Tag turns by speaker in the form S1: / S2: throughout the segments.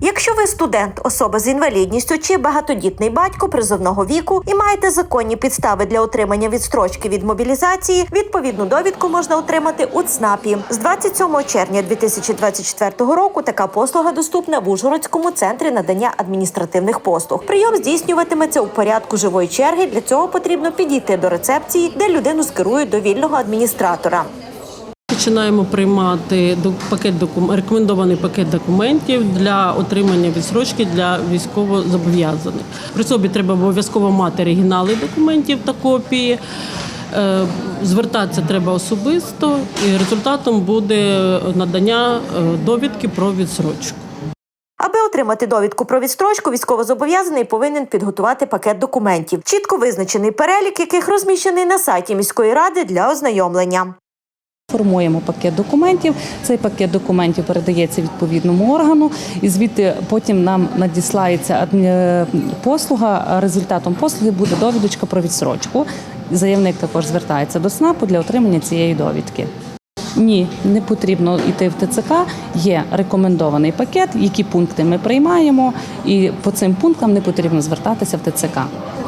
S1: Якщо ви студент, особа з інвалідністю чи багатодітний батько призовного віку і маєте законні підстави для отримання відстрочки від мобілізації, відповідну довідку можна отримати у ЦНАПі. З 27 червня 2024 року така послуга доступна в Ужгородському центрі надання адміністративних послуг. Прийом здійснюватиметься у порядку живої черги. Для цього потрібно підійти до рецепції, де людину скерують до вільного адміністратора.
S2: Починаємо приймати пакет рекомендований пакет документів для отримання відсрочки для військовозобов'язаних. При собі треба обов'язково мати оригінали документів та копії. Е, Звертатися треба особисто, і результатом буде надання е, довідки про відсрочку.
S1: Аби отримати довідку про відстрочку, військовозобов'язаний повинен підготувати пакет документів, чітко визначений перелік, яких розміщений на сайті міської ради для ознайомлення.
S3: Формуємо пакет документів. Цей пакет документів передається відповідному органу, і звідти потім нам надіслається е, послуга. Результатом послуги буде довідочка про відсрочку. Заявник також звертається до СНАПу для отримання цієї довідки. Ні, не потрібно йти в ТЦК. Є рекомендований пакет, які пункти ми приймаємо, і по цим пунктам не потрібно звертатися в ТЦК.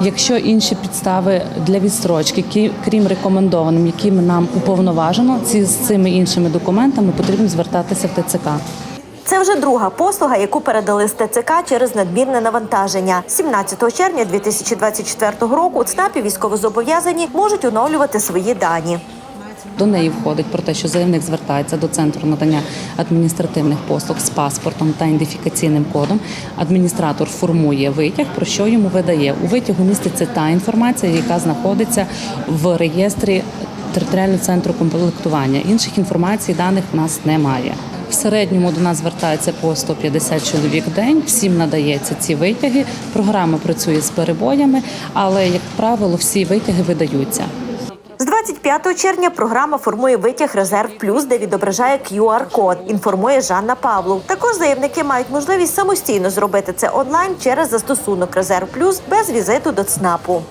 S3: Якщо інші підстави для відстрочки, крім рекомендованим, яким нам уповноважено, ці з цими іншими документами потрібно звертатися в ТЦК.
S1: Це вже друга послуга, яку передали з ТЦК через надмірне навантаження. 17 червня 2024 року ЦНАПі військовозобов'язані можуть оновлювати свої дані.
S3: До неї входить про те, що заявник звертається до центру надання адміністративних послуг з паспортом та ідентифікаційним кодом. Адміністратор формує витяг, про що йому видає. У витягу міститься та інформація, яка знаходиться в реєстрі територіального центру комплектування. Інших інформацій даних в нас немає. В середньому до нас звертається по 150 чоловік в день. Всім надається ці витяги. Програма працює з перебоями, але як правило, всі витяги видаються.
S1: З 25 червня програма формує витяг Резерв Плюс, де відображає QR-код. Інформує Жанна Павлов. Також заявники мають можливість самостійно зробити це онлайн через застосунок Резерв Плюс без візиту до ЦНАПу.